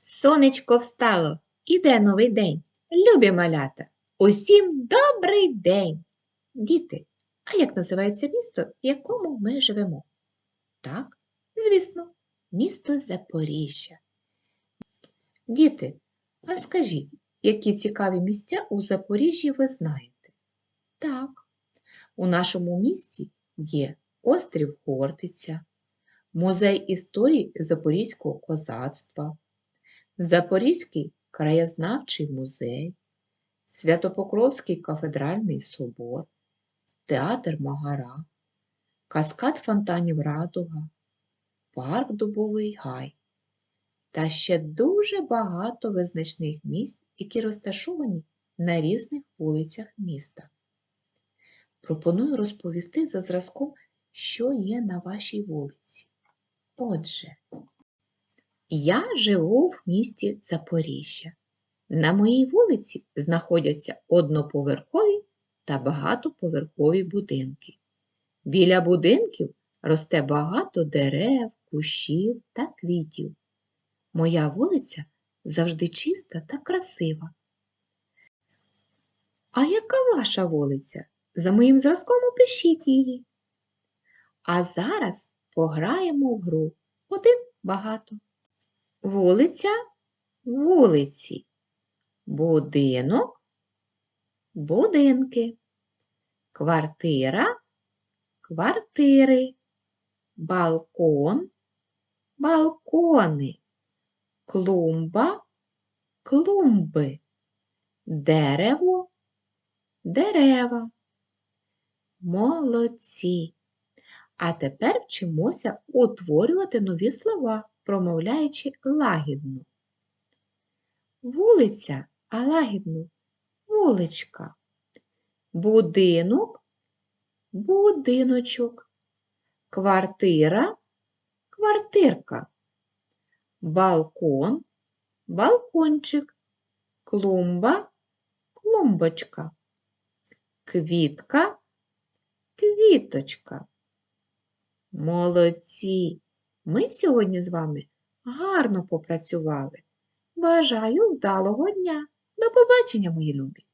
Сонечко встало, іде новий день. Любі малята, усім добрий день! Діти, а як називається місто, в якому ми живемо? Так, звісно, місто Запоріжжя. Діти, а скажіть, які цікаві місця у Запоріжжі ви знаєте? Так, у нашому місті є острів Хортиця, музей історії Запорізького козацтва, Запорізький краєзнавчий музей, Святопокровський кафедральний собор, театр Магара, каскад фонтанів Радуга, парк Дубовий Гай та ще дуже багато визначних місць, які розташовані на різних вулицях міста. Пропоную розповісти за зразком, що є на вашій вулиці. Отже, я живу в місті Запоріжжя. На моїй вулиці знаходяться одноповерхові та багатоповерхові будинки. Біля будинків росте багато дерев, кущів та квітів. Моя вулиця завжди чиста та красива. А яка ваша вулиця? За моїм зразком опишіть її. А зараз пограємо в гру один багато. Вулиця вулиці. Будинок будинки. Квартира квартири. Балкон балкони. Клумба клумби. Дерево дерева. Молодці. А тепер вчимося утворювати нові слова, промовляючи лагідно. Вулиця, а лагідно вуличка. Будинок будиночок. Квартира квартирка. Балкон балкончик. Клумба клумбочка. Квітка квіточка. Молодці! Ми сьогодні з вами гарно попрацювали. Бажаю вдалого дня. До побачення, мої любі!